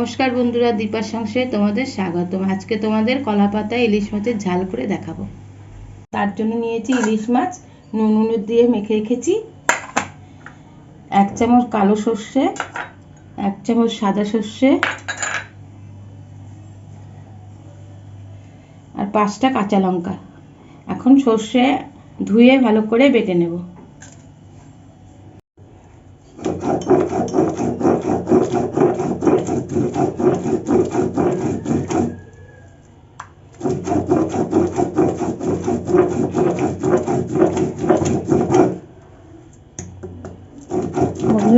নমস্কার বন্ধুরা, দীপার সংসারে তোমাদের স্বাগতম। আজকে তোমাদের কলা পাতায় ইলিশ মাছের ঝাল করে দেখাবো। তার জন্য নিয়েছি ইলিশ মাছ, নুন হলুদ দিয়ে মেখে রেখেছি, এক চামচ কালো সর্ষে, এক চামচ সাদা সর্ষে, আর পাঁচটা কাঁচা লঙ্কা। এখন সর্ষে ধুয়ে ভালো করে বেটে নেব।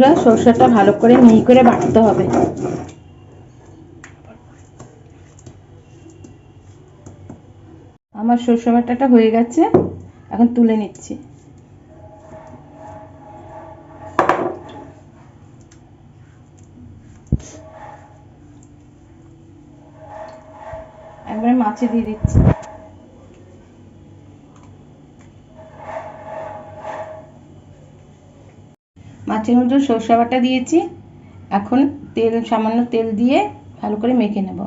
বন্ধুরা, সর্ষেটা ভালো করে মিহি করে বাটতে হবে। আমার সর্ষে বাটাটা হয়ে গেছে, এখন তুলে নিচ্ছি। একবার মাছে দিয়ে দিচ্ছি। মাছের মধ্যে সরষে বাটা দিয়েছি। এখন তেল সামান্য তেল দিয়ে ভালো করে মেখে নেব।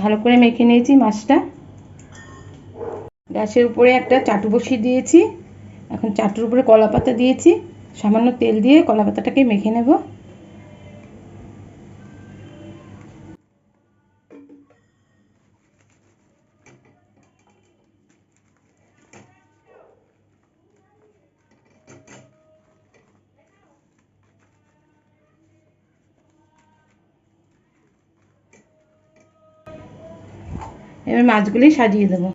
ভালো করে মেখে নিয়েছি মাছটা। গ্যাসের উপরে একটা চাটু বসিয়ে দিয়েছি। এখন চাটুর উপরে কলা পাতা দিয়েছি। সামান্য তেল দিয়ে কলা পাতাটাকে মেখে নেব। এবার মাছগুলি সাজিয়ে দেবো।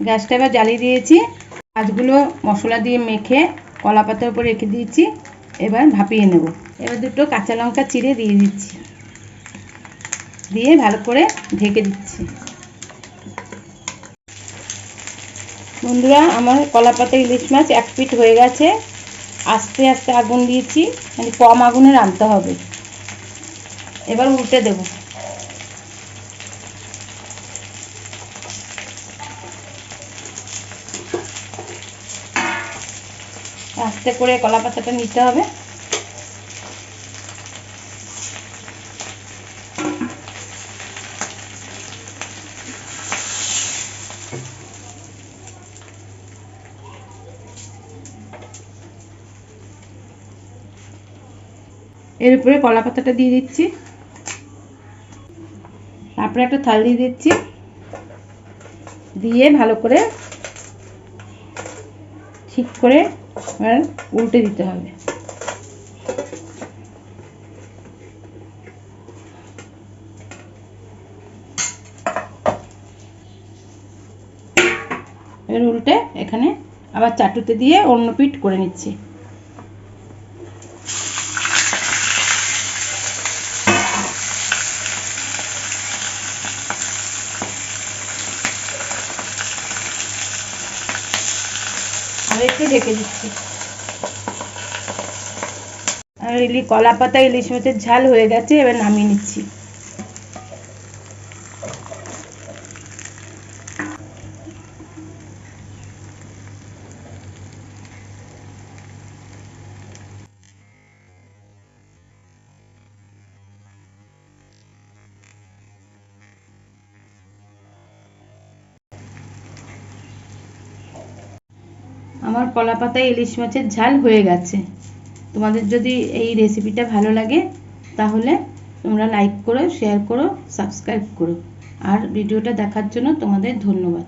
গ্যাসটা এবার জ্বালিয়ে দিয়েছি। মাছগুলো মশলা দিয়ে মেখে কলা পাতার উপর রেখে দিয়েছি। এবার ভাপিয়ে নেব। এবার দুটো কাঁচা লঙ্কা চিড়ে দিয়ে দিচ্ছি। দিয়ে ভালো করে ঢেকে দিচ্ছি। বন্ধুরা, আমার কলা পাতা ইলিশ মাছ এক পিট হয়ে গেছে। আস্তে আস্তে আগুন দিয়েছি। মানে কম আগুনে রাঁধতে হবে। এবার উল্টে দেবো। আস্তে করে কলা পাতাটা নিতে হবে। এর উপরে কলা পাতাটা দিয়ে দিচ্ছি। তারপরে একটা থাল দিয়ে দিচ্ছি। দিয়ে ভালো করে ঠিক করে এবার উল্টে দিতে হবে। এবার উল্টে এখানে আবার চাটুতে দিয়ে অন্য পিঠ করে নিচ্ছি। আর একটু ঢেকে দিচ্ছি। আর ইলি কলা পাতা ইলিশ মাছের ঝাল হয়ে গেছে, এবার নামিয়ে নিচ্ছি। আমার কলা পাতায় ইলিশ মাছের ঝাল হয়ে গেছে। তোমাদের যদি এই রেসিপিটা ভালো লাগে, তাহলে তোমরা লাইক করো শেয়ার করো সাবস্ক্রাইব করো। আর ভিডিওটা দেখার জন্য তোমাদের ধন্যবাদ।